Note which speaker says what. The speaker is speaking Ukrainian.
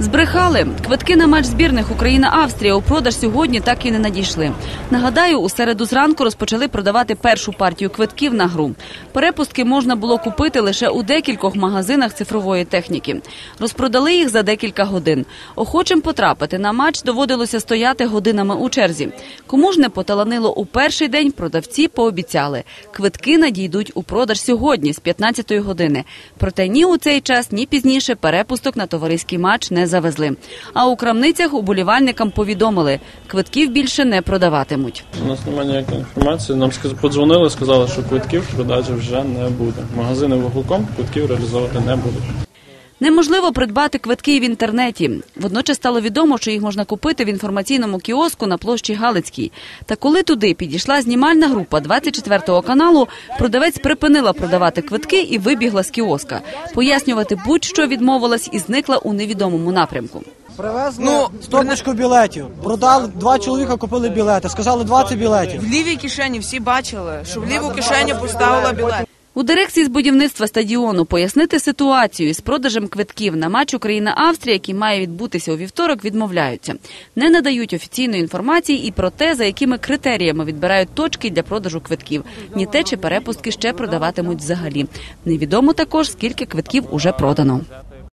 Speaker 1: Збрехали квитки на матч збірних Україна-Австрія у продаж сьогодні так і не надійшли. Нагадаю, у середу зранку розпочали продавати першу партію квитків на гру. Перепустки можна було купити лише у декількох магазинах цифрової техніки. Розпродали їх за декілька годин. Охочим потрапити на матч доводилося стояти годинами у черзі. Кому ж не поталанило у перший день, продавці пообіцяли. Квитки надійдуть у продаж сьогодні з 15-ї години. Проте ні у цей час, ні пізніше перепусток на товариський матч не завезли. А у крамницях уболівальникам повідомили, квитків більше не продаватимуть.
Speaker 2: У нас немає ніякої інформації. Нам подзвонили, сказали, що квитків в продажі вже не буде. Магазини вуглком квитків реалізовувати не будуть.
Speaker 1: Неможливо придбати квитки в інтернеті. Водночас стало відомо, що їх можна купити в інформаційному кіоску на площі Галицькій. Та коли туди підійшла знімальна група 24 каналу, продавець припинила продавати квитки і вибігла з кіоска. Пояснювати будь-що відмовилась і зникла у невідомому напрямку.
Speaker 3: Привезли
Speaker 4: Ну,
Speaker 3: стопочку білетів. Продали два чоловіка, купили білети. Сказали 20 білетів.
Speaker 4: В лівій кишені всі бачили, що в ліву кишеню поставила білет.
Speaker 1: У дирекції з будівництва стадіону пояснити ситуацію із продажем квитків на матч Україна-Австрія, який має відбутися у вівторок, відмовляються. Не надають офіційної інформації і про те, за якими критеріями відбирають точки для продажу квитків. Ні те, чи перепустки ще продаватимуть взагалі. Невідомо також, скільки квитків уже продано.